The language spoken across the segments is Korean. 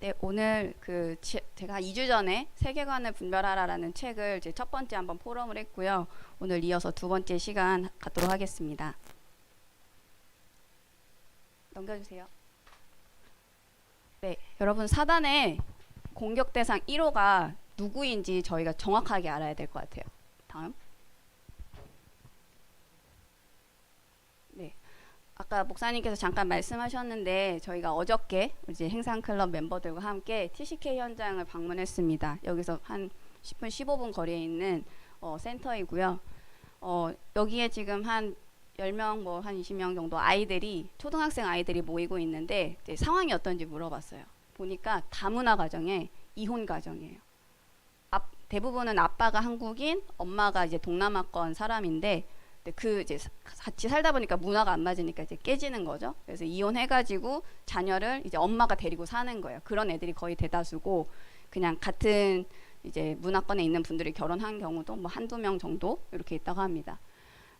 네, 오늘 그 제, 제가 2주 전에 세계관을 분별하라라는 책을 이제 첫 번째 한번 포럼을 했고요. 오늘 이어서 두 번째 시간 갖도록 하겠습니다. 넘겨주세요. 네, 여러분 사단의 공격 대상 1호가 누구인지 저희가 정확하게 알아야 될 것 같아요. 다음. 네. 아까 목사님께서 잠깐 말씀하셨는데 저희가 어저께 이제 행상 클럽 멤버들과 함께 TCK 현장을 방문했습니다. 여기서 한 10분 15분 거리에 있는 어, 센터이고요. 어, 여기에 지금 한 10명 뭐 한 20명 정도 아이들이 초등학생 아이들이 모이고 있는데 상황이 어떤지 물어봤어요. 보니까 다문화 가정에 이혼 가정이에요. 앞, 대부분은 아빠가 한국인, 엄마가 이제 동남아권 사람인데 근데 그 이제 사- 같이 살다 보니까 문화가 안 맞으니까 이제 깨지는 거죠. 그래서 이혼해가지고 자녀를 이제 엄마가 데리고 사는 거예요. 그런 애들이 거의 대다수고 그냥 같은 이제 문화권에 있는 분들이 결혼한 경우도 뭐 한두 명 정도 이렇게 있다고 합니다.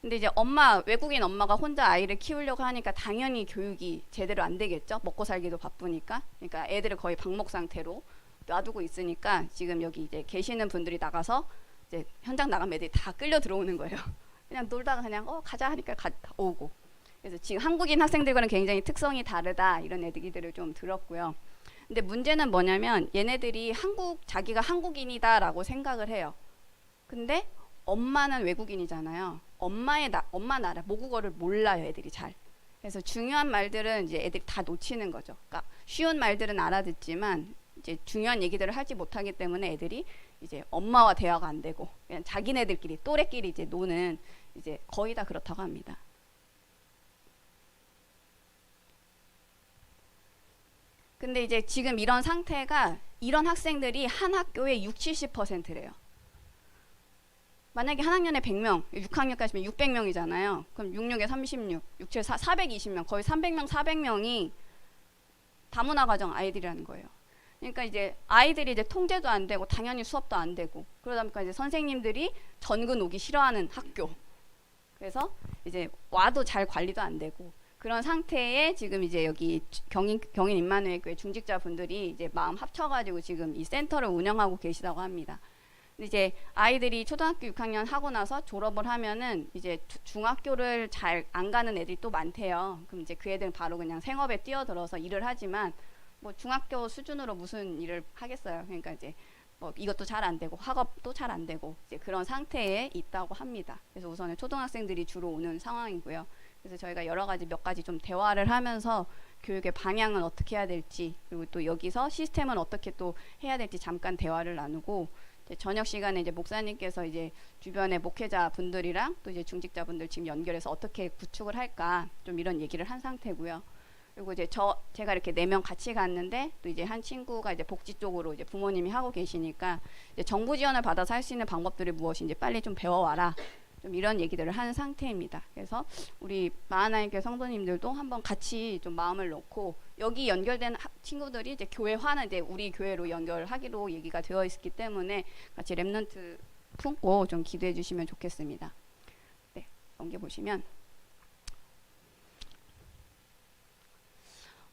근데 이제 엄마 외국인 엄마가 혼자 아이를 키우려고 하니까 당연히 교육이 제대로 안 되겠죠. 먹고 살기도 바쁘니까. 그러니까 애들을 거의 방목 상태로 놔두고 있으니까 지금 여기 이제 계시는 분들이 나가서 이제 현장 나가면 애들이 다 끌려 들어오는 거예요. 그냥 놀다가 그냥 어 가자 하니까 가, 오고. 그래서 지금 한국인 학생들과는 굉장히 특성이 다르다 이런 얘기들을 좀 들었고요. 근데 문제는 뭐냐면 얘네들이 한국 자기가 한국인이다라고 생각을 해요. 근데 엄마는 외국인이잖아요. 엄마의 나, 엄마 나라 모국어를 몰라요, 애들이 잘. 그래서 중요한 말들은 이제 애들이 다 놓치는 거죠. 그러니까 쉬운 말들은 알아듣지만 이제 중요한 얘기들을 하지 못하기 때문에 애들이 이제 엄마와 대화가 안 되고 그냥 자기네들끼리 또래끼리 이제 노는 이제 거의 다 그렇다고 합니다. 근데 이제 지금 이런 상태가 이런 학생들이 한 학교에 60, 70%래요. 만약에 한 학년에 100명, 6학년까지면 600명이잖아요. 그럼 66에 36, 67, 4, 420명, 거의 300명, 400명이 다문화 가정 아이들이라는 거예요. 그러니까 이제 아이들이 이제 통제도 안 되고 당연히 수업도 안 되고 그러다 보니까 이제 선생님들이 전근 오기 싫어하는 학교. 그래서 이제 와도 잘 관리도 안 되고 그런 상태에 지금 이제 여기 주- 경인 경인 임마누엘 교회 중직자분들이 이제 마음 합쳐가지고 지금 이 센터를 운영하고 계시다고 합니다. 이제 아이들이 초등학교 6학년 하고 나서 졸업을 하면은 이제 주- 중학교를 잘 안 가는 애들이 또 많대요. 그럼 이제 그 애들은 바로 그냥 생업에 뛰어들어서 일을 하지만 뭐 중학교 수준으로 무슨 일을 하겠어요. 그러니까 이제 뭐 이것도 잘 안 되고 학업도 잘 안 되고 이제 그런 상태에 있다고 합니다. 그래서 우선은 초등학생들이 주로 오는 상황이고요. 그래서 저희가 여러 가지 몇 가지 좀 대화를 하면서 교육의 방향은 어떻게 해야 될지 그리고 또 여기서 시스템은 어떻게 또 해야 될지 잠깐 대화를 나누고 이제 저녁 시간에 이제 목사님께서 이제 주변의 목회자 분들이랑 또 이제 중직자 분들 지금 연결해서 어떻게 구축을 할까 좀 이런 얘기를 한 상태고요. 그리고 이제 저 제가 이렇게 네 명 같이 갔는데 또 이제 한 친구가 이제 복지 쪽으로 이제 부모님이 하고 계시니까 이제 정부 지원을 받아서 할 수 있는 방법들이 무엇인지 빨리 좀 배워와라. 좀 이런 얘기들을 한 상태입니다. 그래서 우리 마하나임교 성도님들도 한번 같이 좀 마음을 놓고 여기 연결된 하- 친구들이 이제 교회화는 이제 우리 교회로 연결하기로 얘기가 되어 있기 때문에 같이 랩넌트 품고 좀 기도해 주시면 좋겠습니다. 네, 넘겨 보시면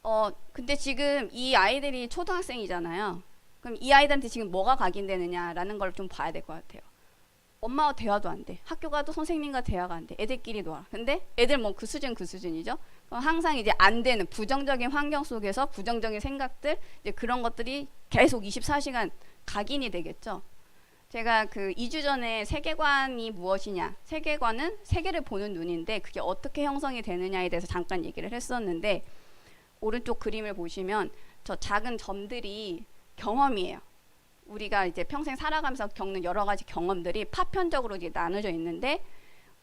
어 근데 지금 이 아이들이 초등학생이잖아요. 그럼 이 아이들한테 지금 뭐가 각인되느냐라는 걸 좀 봐야 될 것 같아요. 엄마와 대화도 안 돼. 학교 가도 선생님과 대화가 안 돼. 애들끼리 놀아. 근데 애들 뭐 그 수준 그 수준이죠. 항상 이제 안 되는 부정적인 환경 속에서 부정적인 생각들 이제 그런 것들이 계속 24시간 각인이 되겠죠. 제가 그 2주 전에 세계관이 무엇이냐. 세계관은 세계를 보는 눈인데 그게 어떻게 형성이 되느냐에 대해서 잠깐 얘기를 했었는데 오른쪽 그림을 보시면 저 작은 점들이 경험이에요. 우리가 이제 평생 살아가면서 겪는 여러 가지 경험들이 파편적으로 이제 나눠져 있는데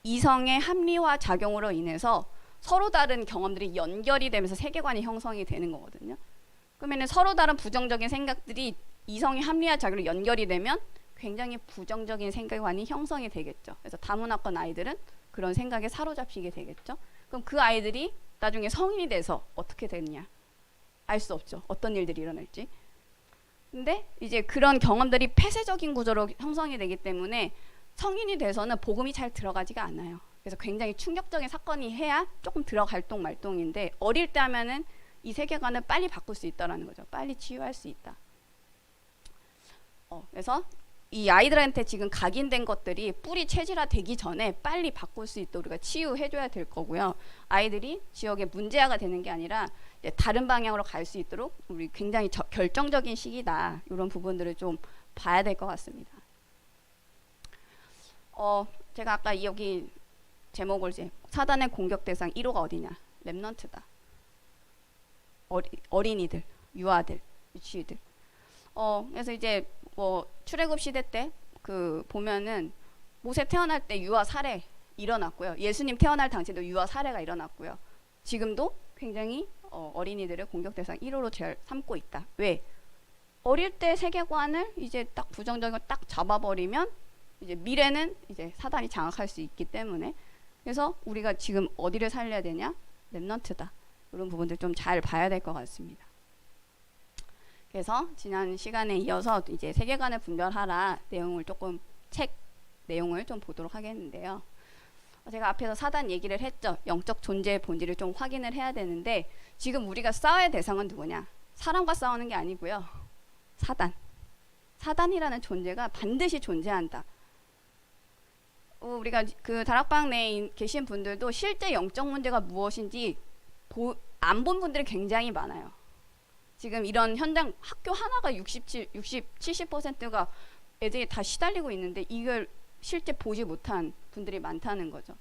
이성의 합리화 작용으로 인해서 서로 다른 경험들이 연결이 되면서 세계관이 형성이 되는 거거든요. 그러면은 서로 다른 부정적인 생각들이 이성의 합리화 작용으로 연결이 되면 굉장히 부정적인 세계관이 형성이 되겠죠. 그래서 다문화권 아이들은 그런 생각에 사로잡히게 되겠죠. 그럼 그 아이들이 나중에 성인이 돼서 어떻게 되느냐 알 수 없죠. 어떤 일들이 일어날지. 근데 이제 그런 경험들이 폐쇄적인 구조로 형성이 되기 때문에 성인이 돼서는 복음이 잘 들어가지가 않아요. 그래서 굉장히 충격적인 사건이 해야 조금 들어갈 동 말동인데 어릴 때 하면은 이 세계관을 빨리 바꿀 수 있다라는 거죠. 빨리 치유할 수 있다. 어, 그래서 이 아이들한테 지금 각인된 것들이 뿌리 체질화 되기 전에 빨리 바꿀 수 있도록 우리가 치유해줘야 될 거고요. 아이들이 지역의 문제아가 되는 게 아니라 다른 방향으로 갈 수 있도록 우리 굉장히 저- 결정적인 시기다. 이런 부분들을 좀 봐야 될 것 같습니다. 어, 제가 아까 여기 제목을 이제 사단의 공격 대상 1호가 어디냐? 랩넌트다. 어리, 어린이들, 유아들, 유치들. 어, 그래서 이제 뭐 출애굽 시대 때 그 보면은 모세 태어날 때 유아 살해 일어났고요. 예수님 태어날 당시에도 유아 살해가 일어났고요. 지금도 굉장히 어, 어린이들을 공격 대상 1호로 제 삼고 있다. 왜? 어릴 때 세계관을 이제 딱 부정적인 걸딱 잡아버리면 이제 미래는 이제 사단이 장악할 수 있기 때문에 그래서 우리가 지금 어디를 살려야 되냐? 랩넌트다. 이런 부분들 좀 잘 봐야 될 것 같습니다. 그래서 지난 시간에 이어서 이제 세계관을 분별하라 내용을 조금 책 내용을 좀 보도록 하겠는데요. 어, 제가 앞에서 사단 얘기를 했죠. 영적 존재의 본질을 좀 확인을 해야 되는데 지금 우리가 싸워야 대상은 누구냐? 사람과 싸우는 게 아니고요. 사단. 사단이라는 존재가 반드시 존재한다. 어, 우리가 그 다락방 내에 인- 계신 분들도 실제 영적 문제가 무엇인지 안 본 분들이 굉장히 많아요. 지금 이런 현장 학교 하나가 67, 60, 70%가 애들이 다 시달리고 있는데 이걸 실제 보지 못한 분들이 많다는 거죠.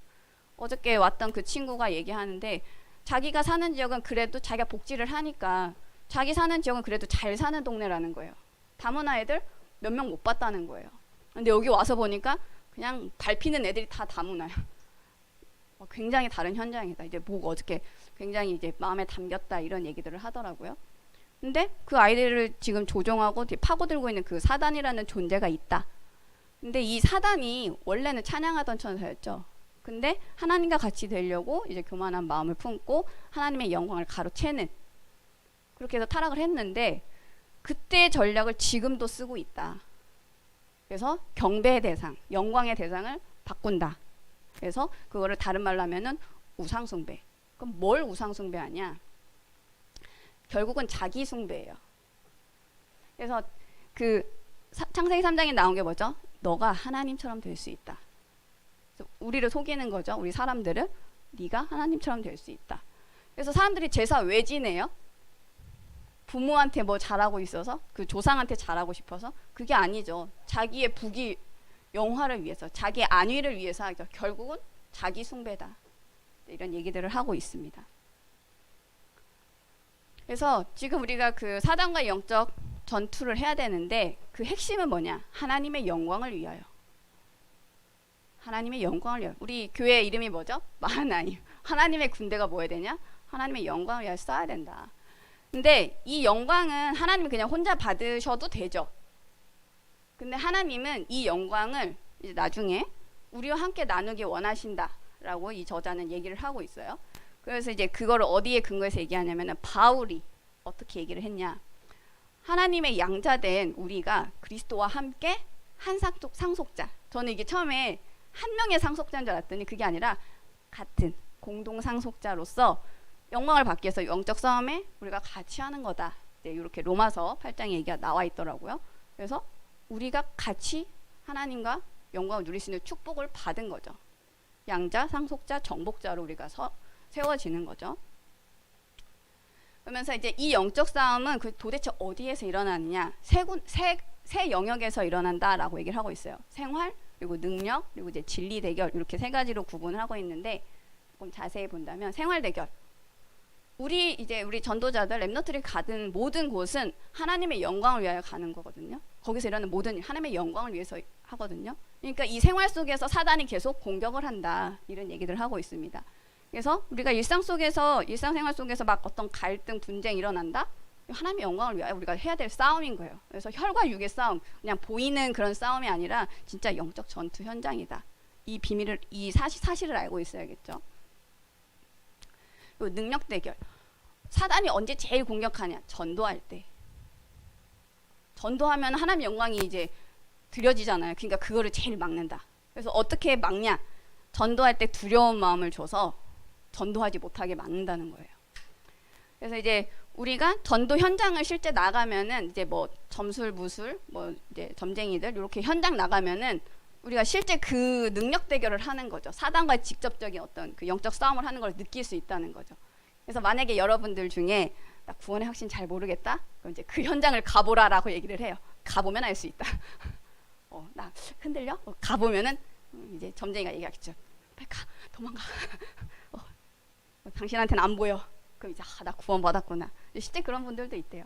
어저께 왔던 그 친구가 얘기하는데 자기가 사는 지역은 그래도 자기가 복지를 하니까 자기 사는 지역은 그래도 잘 사는 동네라는 거예요. 다문화 애들 몇 명 못 봤다는 거예요. 근데 여기 와서 보니까 그냥 밟히는 애들이 다 다문화야. 어, 굉장히 다른 현장이다. 이제 보고 어저께 굉장히 이제 마음에 담겼다 이런 얘기들을 하더라고요. 근데 그 아이들을 지금 조종하고 파고들고 있는 그 사단이라는 존재가 있다. 근데 이 사단이 원래는 찬양하던 천사였죠. 근데 하나님과 같이 되려고 이제 교만한 마음을 품고 하나님의 영광을 가로채는 그렇게 해서 타락을 했는데 그때의 전략을 지금도 쓰고 있다. 그래서 경배의 대상, 영광의 대상을 바꾼다. 그래서 그거를 다른 말로 하면은 우상숭배. 그럼 뭘 우상숭배하냐? 결국은 자기 숭배예요. 그래서 그 사- 창세기 3장에 나온 게 뭐죠? 너가 하나님처럼 될 수 있다. 우리를 속이는 거죠. 우리 사람들을 네가 하나님처럼 될 수 있다. 그래서 사람들이 제사 왜 지내요? 부모한테 뭐 잘하고 있어서 그 조상한테 잘하고 싶어서 그게 아니죠. 자기의 부귀 영화를 위해서 자기의 안위를 위해서. 결국은 자기 숭배다. 이런 얘기들을 하고 있습니다. 그래서 지금 우리가 그 사단과 영적 전투를 해야 되는데 그 핵심은 뭐냐? 하나님의 영광을 위하여. 하나님의 영광을 위하여. 우리 교회 이름이 뭐죠? 마하나임. 하나님의 군대가 뭐야 되냐? 하나님의 영광을 위하여 써야 된다. 근데 이 영광은 하나님이 그냥 혼자 받으셔도 되죠. 근데 하나님은 이 영광을 이제 나중에 우리와 함께 나누기 원하신다라고 이 저자는 얘기를 하고 있어요. 그래서 이제 그거를 어디에 근거해서 얘기하냐면은 바울이 어떻게 얘기를 했냐? 하나님의 양자된 우리가 그리스도와 함께 한 상속, 상속자. 저는 이게 처음에 한 명의 상속자인 줄 알았더니 그게 아니라 같은 공동 상속자로서 영광을 받기 위해서 영적 싸움에 우리가 같이 하는 거다. 네, 이렇게 로마서 8장 얘기가 나와 있더라고요. 그래서 우리가 같이 하나님과 영광을 누릴 수 있는 축복을 받은 거죠. 양자, 상속자, 정복자로 우리가 서, 세워지는 거죠. 그러면서 이제 이 영적 싸움은 그 도대체 어디에서 일어나느냐? 세, 군, 세, 세 영역에서 일어난다라고 얘기를 하고 있어요. 생활, 그리고 능력, 그리고 이제 진리 대결 이렇게 세 가지로 구분을 하고 있는데 조금 자세히 본다면 생활 대결. 우리 이제 우리 전도자들 랩너트를 가든 모든 곳은 하나님의 영광을 위하여 가는 거거든요. 거기서 일어나는 모든 일, 하나님의 영광을 위해서 하거든요. 그러니까 이 생활 속에서 사단이 계속 공격을 한다 이런 얘기를 하고 있습니다. 그래서 우리가 일상 속에서 일상생활 속에서 막 어떤 갈등, 분쟁 일어난다. 하나님의 영광을 위하여 우리가 해야 될 싸움인 거예요. 그래서 혈과 육의 싸움, 그냥 보이는 그런 싸움이 아니라 진짜 영적 전투 현장이다. 이 비밀을, 이 사실, 사실을 알고 있어야겠죠. 그리고 능력 대결. 사단이 언제 제일 공격하냐? 전도할 때. 전도하면 하나님 영광이 이제 드려지잖아요. 그러니까 그거를 제일 막는다. 그래서 어떻게 막냐? 전도할 때 두려운 마음을 줘서 전도하지 못하게 막는다는 거예요. 그래서 이제 우리가 전도 현장을 실제 나가면은 이제 뭐 점술 무술 뭐 이제 점쟁이들 이렇게 현장 나가면은 우리가 실제 그 능력 대결을 하는 거죠. 사단과 직접적인 어떤 그 영적 싸움을 하는 걸 느낄 수 있다는 거죠. 그래서 만약에 여러분들 중에 나 구원의 확신 잘 모르겠다. 그럼 이제 그 현장을 가보라라고 얘기를 해요. 가보면 알 수 있다. 어, 나 흔들려? 어, 가보면은 음, 이제 점쟁이가 얘기하겠죠. 빨리 가, 도망가. 당신한테는 안 보여. 그럼 이제 아, 나 구원 받았구나. 실제 그런 분들도 있대요.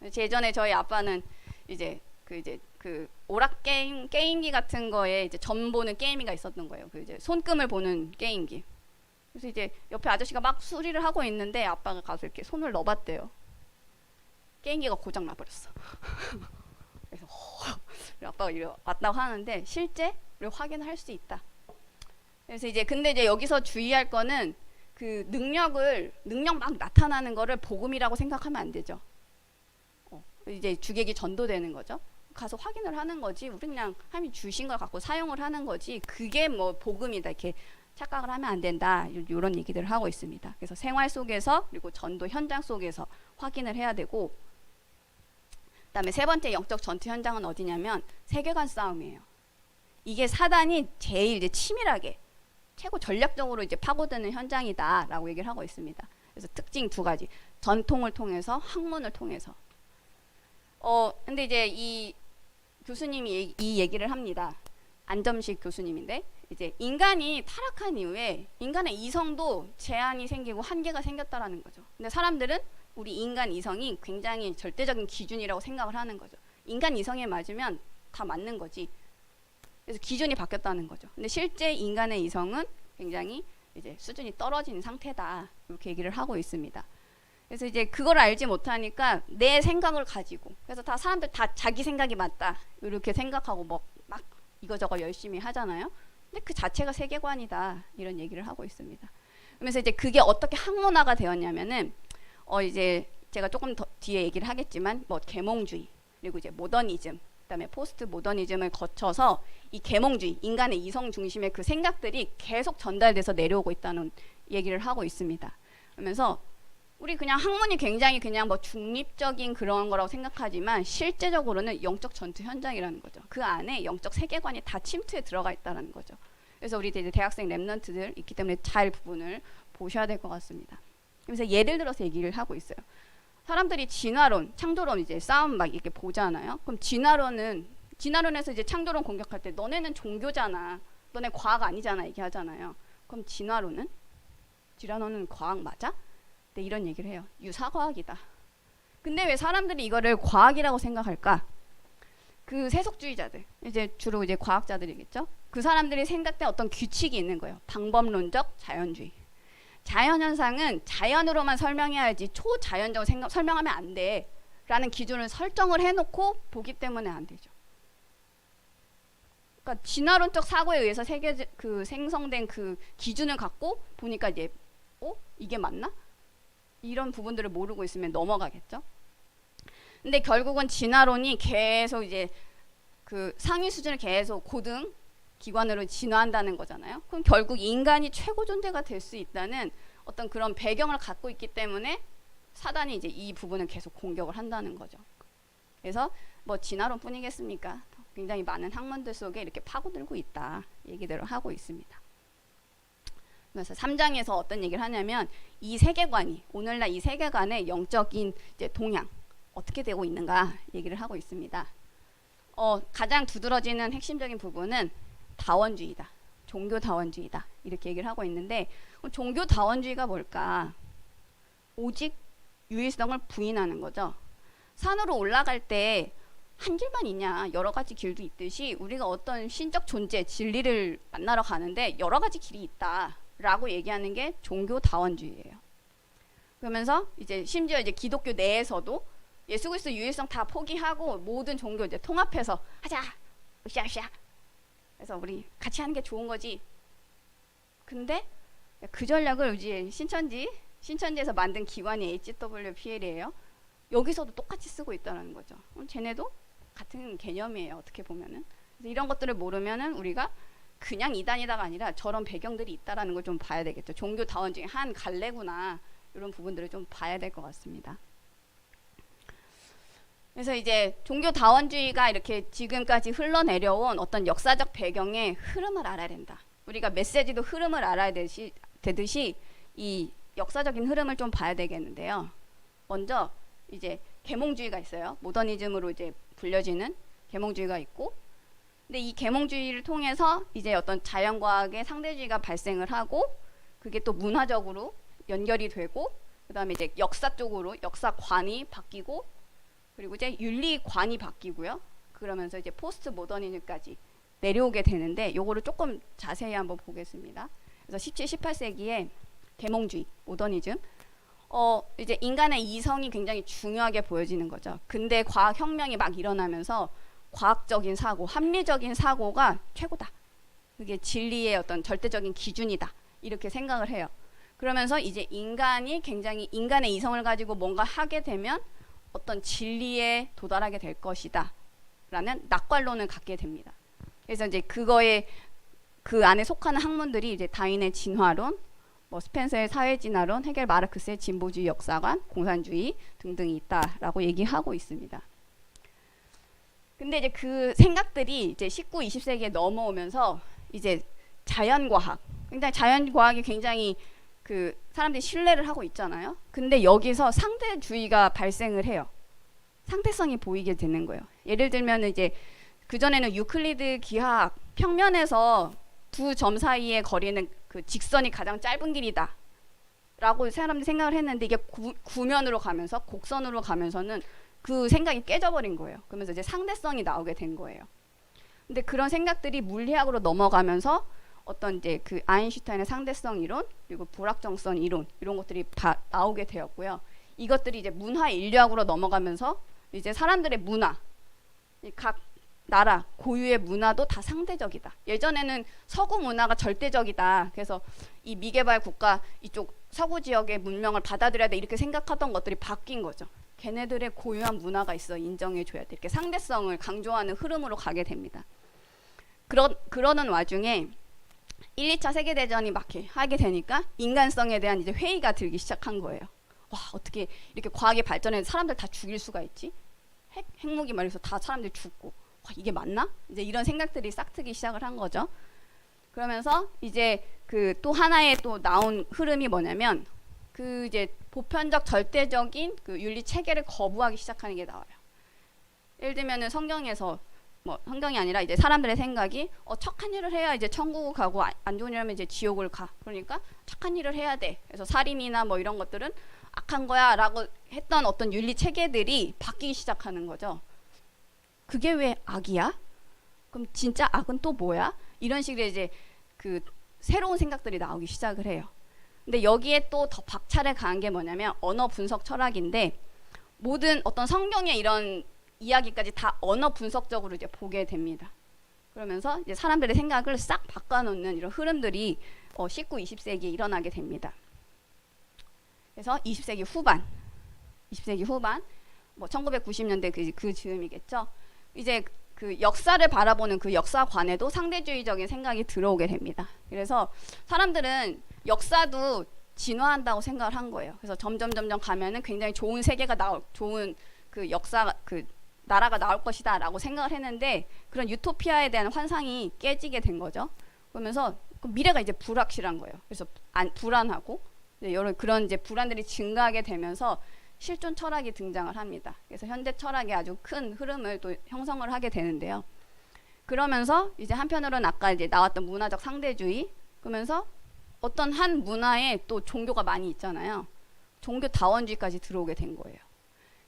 예전에 저희 아빠는 이제 그 이제 그 오락 게임 게임기 같은 거에 이제 점 보는 게임기가 있었던 거예요. 그 이제 손금을 보는 게임기. 그래서 이제 옆에 아저씨가 막 수리를 하고 있는데 아빠가 가서 이렇게 손을 넣어봤대요. 게임기가 고장 나버렸어. 그래서 아빠가 이래 왔다고 하는데 실제 우리 확인을 할수 있다. 그래서 이제 근데 이제 여기서 주의할 거는 그 능력을 능력 막 나타나는 거를 복음이라고 생각하면 안 되죠. 어, 이제 주객이 전도되는 거죠. 가서 확인을 하는 거지. 우리 그냥 하나님이 주신 걸 갖고 사용을 하는 거지. 그게 뭐 복음이다 이렇게 착각을 하면 안 된다. 이런 얘기들을 하고 있습니다. 그래서 생활 속에서 그리고 전도 현장 속에서 확인을 해야 되고 그다음에 세 번째 영적 전투 현장은 어디냐면 세계관 싸움이에요. 이게 사단이 제일 이제 치밀하게 최고 전략적으로 이제 파고드는 현장이다라고 얘기를 하고 있습니다. 그래서 특징 두 가지. 전통을 통해서 학문을 통해서. 어 근데 이제 이 교수님이 이 얘기를 합니다. 안점식 교수님인데 이제 인간이 타락한 이후에 인간의 이성도 제한이 생기고 한계가 생겼다라는 거죠. 근데 사람들은 우리 인간 이성이 굉장히 절대적인 기준이라고 생각을 하는 거죠. 인간 이성에 맞으면 다 맞는 거지. 그래서 기준이 바뀌었다는 거죠. 근데 실제 인간의 이성은 굉장히 이제 수준이 떨어진 상태다. 이렇게 얘기를 하고 있습니다. 그래서 이제 그걸 알지 못하니까 내 생각을 가지고 그래서 다 사람들 다 자기 생각이 맞다. 이렇게 생각하고 뭐 막 이거저거 열심히 하잖아요. 근데 그 자체가 세계관이다. 이런 얘기를 하고 있습니다. 그러면서 이제 그게 어떻게 학문화가 되었냐면은 어 이제 제가 조금 더 뒤에 얘기를 하겠지만 뭐 계몽주의 그리고 이제 모더니즘 그다음에 포스트 모더니즘을 거쳐서 이 계몽주의 인간의 이성 중심의 그 생각들이 계속 전달돼서 내려오고 있다는 얘기를 하고 있습니다. 그러면서 우리 그냥 학문이 굉장히 그냥 뭐 중립적인 그런 거라고 생각하지만 실제적으로는 영적 전투 현장이라는 거죠. 그 안에 영적 세계관이 다 침투에 들어가 있다는 거죠. 그래서 우리 이제 대학생 랩런트들 있기 때문에 잘 부분을 보셔야 될 것 같습니다. 그래서 예를 들어서 얘기를 하고 있어요. 사람들이 진화론, 창조론 이제 싸움 막 이렇게 보잖아요. 그럼 진화론은 진화론에서 이제 창조론 공격할 때 너네는 종교잖아. 너네 과학 아니잖아 얘기하잖아요. 그럼 진화론은 진화론은 과학 맞아? 네, 이런 얘기를 해요. 유사과학이다. 근데 왜 사람들이 이거를 과학이라고 생각할까? 그 세속주의자들, 이제 주로 이제 과학자들이겠죠. 그 사람들이 생각때 어떤 규칙이 있는 거예요. 방법론적 자연주의. 자연 현상은 자연으로만 설명해야지 초자연적 으로 생각, 설명하면 안 돼. 라는 기준을 설정을 해놓고 보기 때문에 안 되죠. 그러니까 진화론적 사고에 의해서 세계 그 생성된 그 기준을 갖고 보니까 이제 어 이게 맞나? 이런 부분들을 모르고 있으면 넘어가겠죠. 근데 결국은 진화론이 계속 이제 그 상위 수준을 계속 고등 기관으로 진화한다는 거잖아요. 그럼 결국 인간이 최고 존재가 될 수 있다는 어떤 그런 배경을 갖고 있기 때문에 사단이 이제 이 부분을 계속 공격을 한다는 거죠. 그래서 뭐 진화론뿐이겠습니까? 굉장히 많은 학문들 속에 이렇게 파고들고 있다 얘기들을 하고 있습니다. 그래서 3장에서 어떤 얘기를 하냐면 이 세계관이 오늘날 이 세계관의 영적인 이제 동향 어떻게 되고 있는가 얘기를 하고 있습니다. 어, 가장 두드러지는 핵심적인 부분은 다원주의다. 종교 다원주의다. 이렇게 얘기를 하고 있는데 종교 다원주의가 뭘까? 오직 유일성을 부인하는 거죠. 산으로 올라갈 때 한 길만 있냐 여러 가지 길도 있듯이 우리가 어떤 신적 존재 진리를 만나러 가는데 여러 가지 길이 있다라고 얘기하는 게 종교 다원주의예요. 그러면서 이제 심지어 이제 기독교 내에서도 예수 그리스도 유일성 다 포기하고 모든 종교 이제 통합해서 하자 으쌰으쌰 그래서 우리 같이 하는 게 좋은 거지. 근데 그 전략을 이제 신천지 신천지에서 만든 기관이 HWPL이에요. 여기서도 똑같이 쓰고 있다는 거죠. 쟤네도 같은 개념이에요. 어떻게 보면은 이런 것들을 모르면은 우리가 그냥 이단이다가 아니라 저런 배경들이 있다라는 걸 좀 봐야 되겠죠. 종교 다원 중에 한 갈래구나 이런 부분들을 좀 봐야 될 것 같습니다. 그래서 이제 종교 다원주의가 이렇게 지금까지 흘러내려온 어떤 역사적 배경의 흐름을 알아야 된다. 우리가 메시지도 흐름을 알아야 되시, 되듯이 이 역사적인 흐름을 좀 봐야 되겠는데요. 먼저 이제 계몽주의가 있어요. 모더니즘으로 이제 불려지는 계몽주의가 있고, 근데 이 계몽주의를 통해서 이제 어떤 자연과학의 상대주의가 발생을 하고, 그게 또 문화적으로 연결이 되고, 그다음에 이제 역사 쪽으로 역사관이 바뀌고, 그리고 이제 윤리관이 바뀌고요. 그러면서 이제 포스트 모더니즘까지 내려오게 되는데, 요거를 조금 자세히 한번 보겠습니다. 그래서 17, 18세기에 계몽주의, 모더니즘, 어 이제 인간의 이성이 굉장히 중요하게 보여지는 거죠. 근대 과학 혁명이 막 일어나면서 과학적인 사고, 합리적인 사고가 최고다. 그게 진리의 어떤 절대적인 기준이다. 이렇게 생각을 해요. 그러면서 이제 인간이 굉장히 인간의 이성을 가지고 뭔가 하게 되면 어떤 진리에 도달하게 될 것이다. 라는 낙관론을 갖게 됩니다. 그래서 이제 그거에 그 안에 속하는 학문들이 이제 다윈의 진화론, 뭐 스펜서의 사회진화론, 헤겔 마르크스의 진보주의 역사관, 공산주의 등등이 있다라고 얘기하고 있습니다. 근데 이제 그 생각들이 이제 19, 20세기에 넘어오면서 이제 자연과학, 굉장히 자연과학이 굉장히 그 사람들이 신뢰를 하고 있잖아요. 근데 여기서 상대주의가 발생을 해요. 상대성이 보이게 되는 거예요. 예를 들면 이제 그 전에는 유클리드 기하학 평면에서 두 점 사이의 거리는 그 직선이 가장 짧은 길이다. 라고 사람들이 생각을 했는데 이게 구, 구면으로 가면서 곡선으로 가면서는 그 생각이 깨져버린 거예요. 그러면서 이제 상대성이 나오게 된 거예요. 근데 그런 생각들이 물리학으로 넘어가면서 어떤 이제 그 아인슈타인의 상대성 이론 그리고 불확정성 이론 이런 것들이 다 나오게 되었고요. 이것들이 이제 문화 인류학으로 넘어가면서 이제 사람들의 문화 이각 나라 고유의 문화도 다 상대적이다. 예전에는 서구 문화가 절대적이다. 그래서 이 미개발 국가 이쪽 서구 지역의 문명을 받아들여야 돼 이렇게 생각하던 것들이 바뀐 거죠. 걔네들의 고유한 문화가 있어 인정해 줘야 돼. 이렇게 상대성을 강조하는 흐름으로 가게 됩니다. 그러, 그러는 와중에 1, 2차 세계 대전이 막 하게 되니까 인간성에 대한 이제 회의가 들기 시작한 거예요. 와, 어떻게 이렇게 과학이 발전해서 사람들 다 죽일 수가 있지? 핵, 핵무기 말해서 다 사람들이 죽고 와, 이게 맞나? 이제 이런 생각들이 싹트기 시작을 한 거죠. 그러면서 이제 그 또 하나의 또 나온 흐름이 뭐냐면 그 이제 보편적 절대적인 그 윤리 체계를 거부하기 시작하는 게 나와요. 예를 들면은 성경에서 뭐 성경이 아니라 이제 사람들의 생각이 어 착한 일을 해야 이제 천국을 가고 안, 안 좋은 일 하면 이제 지옥을 가. 그러니까 착한 일을 해야 돼. 그래서 살인이나 뭐 이런 것들은 악한 거야라고 했던 어떤 윤리 체계들이 바뀌기 시작하는 거죠. 그게 왜 악이야? 그럼 진짜 악은 또 뭐야? 이런 식의 이제 그 새로운 생각들이 나오기 시작을 해요. 근데 여기에 또 더 박차를 가한 게 뭐냐면 언어 분석 철학인데 모든 어떤 성경의 이런 이야기까지 다 언어 분석적으로 이제 보게 됩니다. 그러면서 이제 사람들의 생각을 싹 바꿔놓는 이런 흐름들이 어, 19, 20세기에 일어나게 됩니다. 그래서 20세기 후반, 20세기 후반, 뭐 1990년대 그, 그 즈음이겠죠. 이제 그 역사를 바라보는 그 역사관에도 상대주의적인 생각이 들어오게 됩니다. 그래서 사람들은 역사도 진화한다고 생각을 한 거예요. 그래서 점점 점점 가면은 굉장히 좋은 세계가 나올 좋은 그 역사 그 나라가 나올 것이다 라고 생각을 했는데 그런 유토피아에 대한 환상이 깨지게 된 거죠. 그러면서 그 미래가 이제 불확실한 거예요. 그래서 안, 불안하고 여러 그런 이제 불안들이 증가하게 되면서 실존 철학이 등장을 합니다. 그래서 현대 철학의 아주 큰 흐름을 또 형성을 하게 되는데요. 그러면서 이제 한편으로는 아까 이제 나왔던 문화적 상대주의 그러면서 어떤 한 문화에 또 종교가 많이 있잖아요. 종교 다원주의까지 들어오게 된 거예요.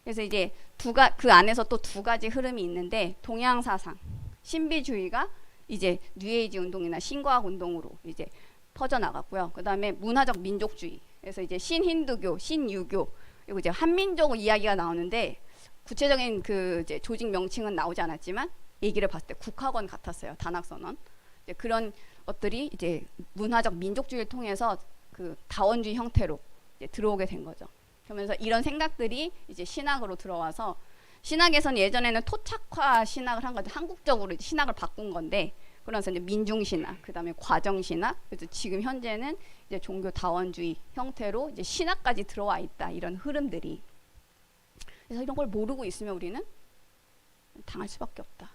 그래서 이제 두가 그 안에서 또 두 가지 흐름이 있는데 동양 사상, 신비주의가 이제 뉴에이지 운동이나 신과학 운동으로 이제 퍼져 나갔고요. 그다음에 문화적 민족주의. 그래서 이제 신힌두교, 신유교 그리고 이제 한민족 이야기가 나오는데 구체적인 그 이제 조직 명칭은 나오지 않았지만 얘기를 봤을 때 국학원 같았어요. 단학 선언. 이제 그런 것들이 이제 문화적 민족주의를 통해서 그 다원주의 형태로 들어오게 된 거죠. 그러면서 이런 생각들이 이제 신학으로 들어와서 신학에서는 예전에는 토착화 신학을 한 거죠. 한국적으로 신학을 바꾼 건데 그러면서 이제 민중신학, 그다음에 과정신학, 그래서 지금 현재는 이제 종교 다원주의 형태로 이제 신학까지 들어와 있다 이런 흐름들이. 그래서 이런 걸 모르고 있으면 우리는 당할 수밖에 없다.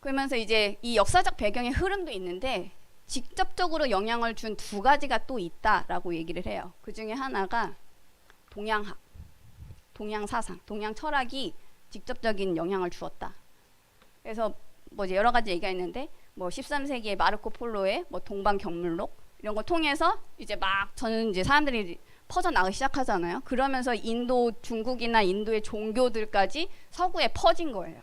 그러면서 이제 이 역사적 배경의 흐름도 있는데 직접적으로 영향을 준 두 가지가 또 있다라고 얘기를 해요. 그 중에 하나가 동양학, 동양 사상, 동양 철학이 직접적인 영향을 주었다. 그래서 뭐 여러 가지 얘기가 있는데 뭐 13세기의 마르코 폴로의 뭐 동방 경물록 이런 거 통해서 이제 막 저는 이제 사람들이 퍼져 나가기 시작하잖아요. 그러면서 인도 중국이나 인도의 종교들까지 서구에 퍼진 거예요.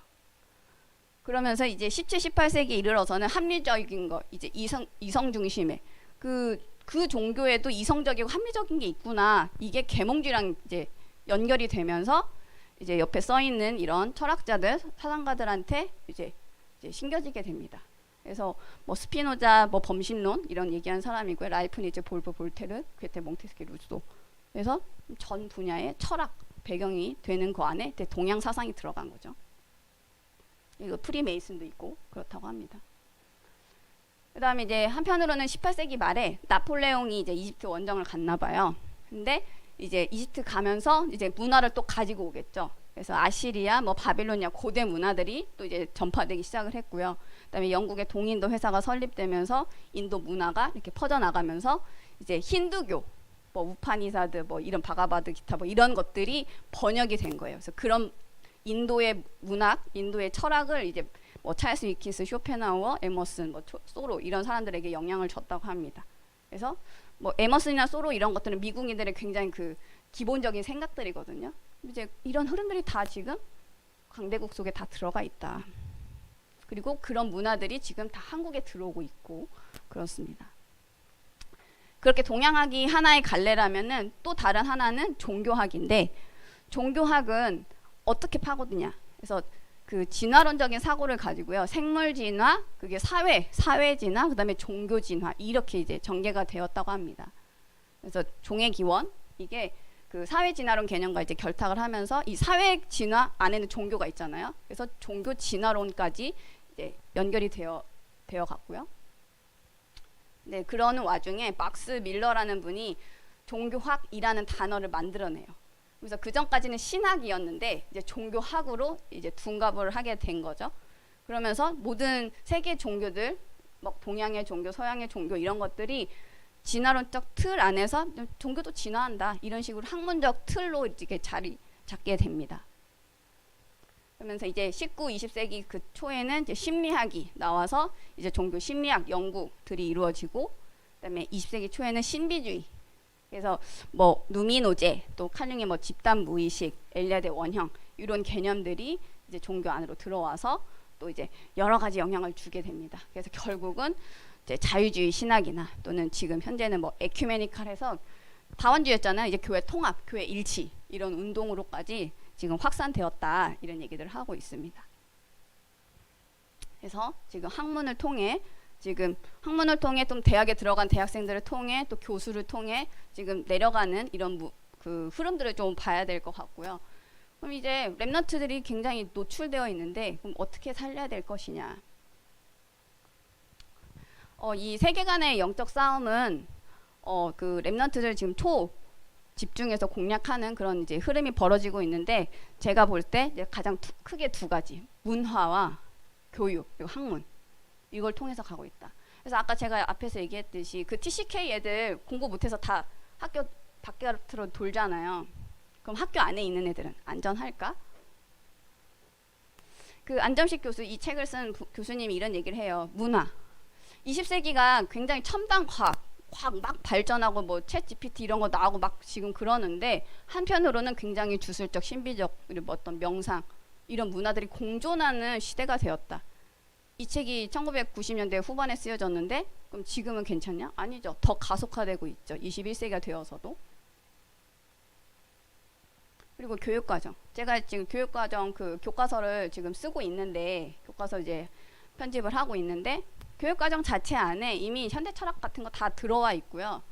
그러면서 이제 17, 18세기에 이르러서는 합리적인 거, 이제 이성 이성 중심의 그, 그 종교에도 이성적이고 합리적인 게 있구나. 이게 계몽주의랑 이제 연결이 되면서 이제 옆에 써 있는 이런 철학자들, 사상가들한테 이제, 이제 신겨지게 됩니다. 그래서 뭐 스피노자, 뭐 범심론 이런 얘기한 사람이고요. 라이프니즈, 볼브, 볼테르, 괴테, 몽테스키, 루소. 그래서 전 분야의 철학 배경이 되는 그 안에 동양 사상이 들어간 거죠. 이거 프리메이슨도 있고 그렇다고 합니다. 그다음에 이제 한편으로는 18세기 말에 나폴레옹이 이제 이집트 원정을 갔나 봐요. 근데 이제 이집트 가면서 이제 문화를 또 가지고 오겠죠. 그래서 아시리아, 뭐 바빌로니아 고대 문화들이 또 이제 전파되기 시작을 했고요. 그다음에 영국의 동인도 회사가 설립되면서 인도 문화가 이렇게 퍼져 나가면서 이제 힌두교, 뭐 우파니사드, 뭐 이런 바가바드 기타 뭐 이런 것들이 번역이 된 거예요. 그래서 그런 인도의 문학, 인도의 철학을 이제 뭐 찰스 위키스, 쇼펜하우어, 에머슨, 뭐 초- 소로 이런 사람들에게 영향을 줬다고 합니다. 그래서 뭐 에머슨이나 소로 이런 것들은 미국인들의 굉장히 그 기본적인 생각들이거든요. 이제 이런 흐름들이 다 지금 강대국 속에 다 들어가 있다. 그리고 그런 문화들이 지금 다 한국에 들어오고 있고 그렇습니다. 그렇게 동양학이 하나의 갈래라면은 또 다른 하나는 종교학인데 종교학은 어떻게 파고드냐? 그래서 그 진화론적인 사고를 가지고요. 생물 진화, 그게 사회, 사회 진화, 그다음에 종교 진화 이렇게 이제 전개가 되었다고 합니다. 그래서 종의 기원 이게 그 사회 진화론 개념과 이제 결탁을 하면서 이 사회 진화 안에는 종교가 있잖아요. 그래서 종교 진화론까지 이제 연결이 되어 되어 갔고요. 네, 그러는 와중에 막스 밀러라는 분이 종교학이라는 단어를 만들어내요. 그래서 그 전까지는 신학이었는데 이제 종교학으로 이제 둔갑을 하게 된 거죠. 그러면서 모든 세계 종교들, 뭐 동양의 종교, 서양의 종교 이런 것들이 진화론적 틀 안에서 종교도 진화한다 이런 식으로 학문적 틀로 이렇게 자리 잡게 됩니다. 그러면서 이제 19, 20세기 그 초에는 이제 심리학이 나와서 이제 종교 심리학 연구들이 이루어지고 그다음에 20세기 초에는 신비주의 그래서 뭐 누미노제 또 칼융의 뭐 집단 무의식 엘리아드 원형 이런 개념들이 이제 종교 안으로 들어와서 또 이제 여러 가지 영향을 주게 됩니다. 그래서 결국은 이제 자유주의 신학이나 또는 지금 현재는 뭐 에큐메니칼해서 다원주의였잖아요. 이제 교회 통합, 교회 일치 이런 운동으로까지 지금 확산되었다 이런 얘기들을 하고 있습니다. 그래서 지금 학문을 통해 지금 학문을 통해 또 대학에 들어간 대학생들을 통해 또 교수를 통해 지금 내려가는 이런 무, 그 흐름들을 좀 봐야 될 것 같고요. 그럼 이제 랩너트들이 굉장히 노출되어 있는데 그럼 어떻게 살려야 될 것이냐? 어, 이 세계관의 영적 싸움은 어, 그 랩너트들 지금 초 집중해서 공략하는 그런 이제 흐름이 벌어지고 있는데 제가 볼 때 가장 두, 크게 두 가지 문화와 교육 그리고 학문 이걸 통해서 가고 있다. 그래서 아까 제가 앞에서 얘기했듯이 그 TCK 애들 공부 못해서 다 학교 밖으로 돌잖아요. 그럼 학교 안에 있는 애들은 안전할까? 그 안점식 교수 이 책을 쓴 부, 교수님이 이런 얘기를 해요. 문화. 20세기가 굉장히 첨단 과학, 과학 막 발전하고 뭐챗 GPT 이런 거 나오고 막 지금 그러는데 한편으로는 굉장히 주술적, 신비적 그리고 뭐 어떤 명상 이런 문화들이 공존하는 시대가 되었다. 이 책이 1990년대 후반에 쓰여졌는데 그럼 지금은 괜찮냐? 아니죠. 더 가속화되고 있죠. 21세기가 되어서도. 그리고 교육과정. 제가 지금 교육과정 그 교과서를 지금 쓰고 있는데 교과서 이제 편집을 하고 있는데 교육과정 자체 안에 이미 현대 철학 같은 거 다 들어와 있고요.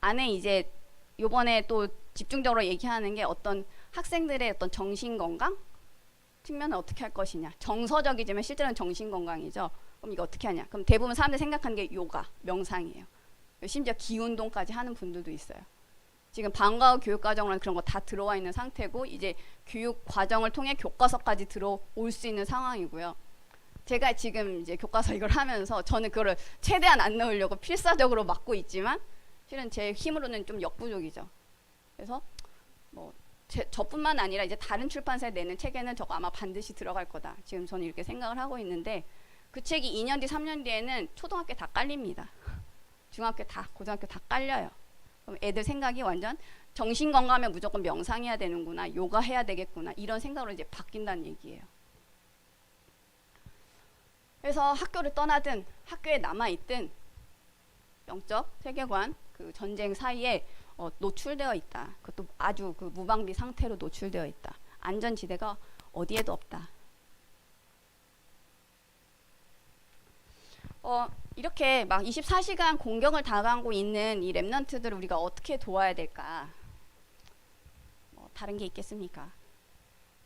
안에 이제 요번에 또 집중적으로 얘기하는 게 어떤 학생들의 어떤 정신 건강 측면을 어떻게 할 것이냐. 정서적이지만 실제로는 정신 건강이죠. 그럼 이거 어떻게 하냐. 그럼 대부분 사람들이 생각하는 게 요가, 명상이에요. 심지어 기운동까지 하는 분들도 있어요. 지금 방과 후 교육 과정은 그런 거 다 들어와 있는 상태고 이제 교육 과정을 통해 교과서까지 들어올 수 있는 상황이고요. 제가 지금 이제 교과서 이걸 하면서 저는 그거를 최대한 안 넣으려고 필사적으로 막고 있지만 실은 제 힘으로는 좀 역부족이죠. 그래서 뭐 제, 저뿐만 아니라 이제 다른 출판사에 내는 책에는 저거 아마 반드시 들어갈 거다. 지금 저는 이렇게 생각을 하고 있는데 그 책이 2년 뒤, 3년 뒤에는 초등학교 다 깔립니다. 중학교 다, 고등학교 다 깔려요. 그럼 애들 생각이 완전 정신 건강하면 무조건 명상해야 되는구나, 요가 해야 되겠구나 이런 생각으로 이제 바뀐다는 얘기예요. 그래서 학교를 떠나든 학교에 남아 있든 영적 세계관 그 전쟁 사이에 어, 노출되어 있다. 그것도 아주 그 무방비 상태로 노출되어 있다. 안전지대가 어디에도 없다. 어, 이렇게 막 24시간 공격을 당하고 있는 이 랩런트들을 우리가 어떻게 도와야 될까? 뭐 다른 게 있겠습니까?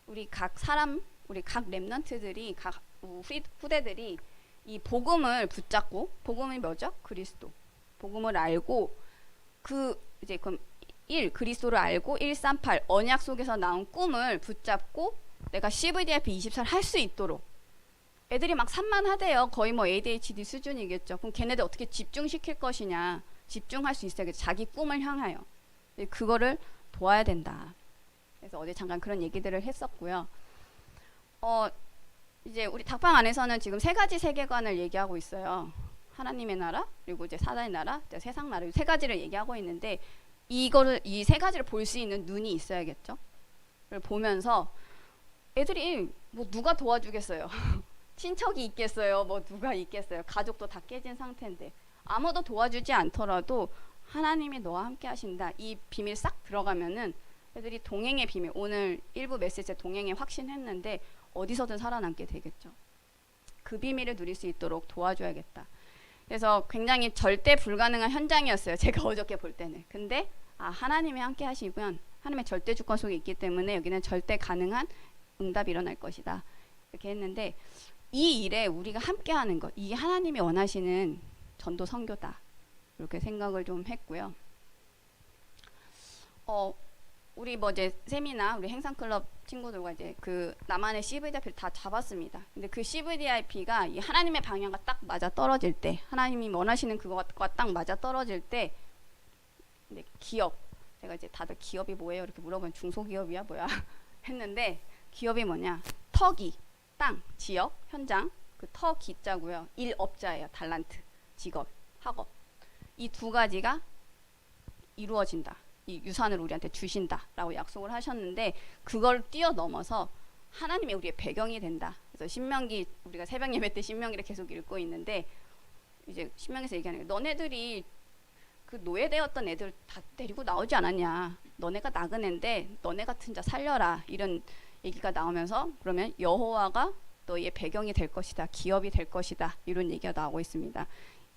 우리 각 사람, 우리 각 랩런트들이 각 후대, 후대들이 이 복음을 붙잡고 복음이 뭐죠? 그리스도. 복음을 알고 그 이제 그럼 1 그리스도를 알고 138 언약 속에서 나온 꿈을 붙잡고 내가 CVDIP 24를 할 수 있도록 애들이 막 산만하대요. 거의 뭐 ADHD 수준이겠죠. 그럼 걔네들 어떻게 집중시킬 것이냐. 집중할 수 있어야겠죠. 자기 꿈을 향하여. 그거를 도와야 된다. 그래서 어제 잠깐 그런 얘기들을 했었고요. 어, 이제 우리 닭방 안에서는 지금 세 가지 세계관을 얘기하고 있어요. 하나님의 나라, 그리고 이제 사단의 나라, 세상 나라, 세 가지를 얘기하고 있는데 이거를 이 세 가지를 볼 수 있는 눈이 있어야겠죠. 를 보면서 애들이 뭐 누가 도와주겠어요. 친척이 있겠어요. 뭐 누가 있겠어요. 가족도 다 깨진 상태인데 아무도 도와주지 않더라도 하나님이 너와 함께 하신다. 이 비밀 싹 들어가면은 애들이 동행의 비밀 오늘 일부 메시지에 동행에 확신했는데 어디서든 살아남게 되겠죠. 그 비밀을 누릴 수 있도록 도와줘야겠다. 그래서 굉장히 절대 불가능한 현장이었어요. 제가 어저께 볼 때는. 근데 아 하나님이 함께 하시면 하나님의 절대 주권 속에 있기 때문에 여기는 절대 가능한 응답이 일어날 것이다. 이렇게 했는데 이 일에 우리가 함께 하는 것, 이게 하나님이 원하시는 전도 선교다. 이렇게 생각을 좀 했고요. 어, 우리 뭐 이제 세미나 우리 행상 클럽 친구들과 이제 그 나만의 CVDIP를 다 잡았습니다. 근데 그 CVDIP가 이 하나님의 방향과 딱 맞아 떨어질 때, 하나님이 원하시는 그것과 딱 맞아 떨어질 때, 근데 기업, 제가 이제 다들 기업이 뭐예요? 이렇게 물어보면 중소기업이야 뭐야 했는데 기업이 뭐냐? 터기, 땅, 지역, 현장, 그 터 기자고요. 일 업자예요. 달란트, 직업, 학업. 이 두 가지가 이루어진다. 이 유산을 우리한테 주신다라고 약속을 하셨는데 그걸 뛰어넘어서 하나님의 우리의 배경이 된다. 그래서 신명기 우리가 새벽 예배 때 신명기를 계속 읽고 있는데 이제 신명에서 얘기하는 게 너네들이 그 노예되었던 애들 다 데리고 나오지 않았냐. 너네가 나그네인데 너네 같은 자 살려라. 이런 얘기가 나오면서 그러면 여호와가 너의 배경이 될 것이다. 기업이 될 것이다. 이런 얘기가 나오고 있습니다.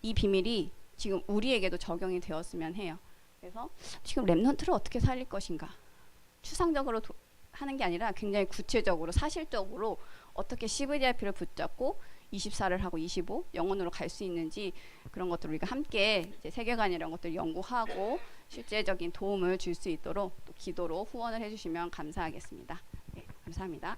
이 비밀이 지금 우리에게도 적용이 되었으면 해요. 그래서 지금 랩넌트를 어떻게 살릴 것인가? 추상적으로 도, 하는 게 아니라 굉장히 구체적으로 사실적으로 어떻게 CVDIP를 붙잡고 24를 하고 25 영혼으로 갈 수 있는지 그런 것들 우리가 함께 이제 세계관 이런 것들 연구하고 실제적인 도움을 줄 수 있도록 또 기도로 후원을 해주시면 감사하겠습니다. 네, 감사합니다.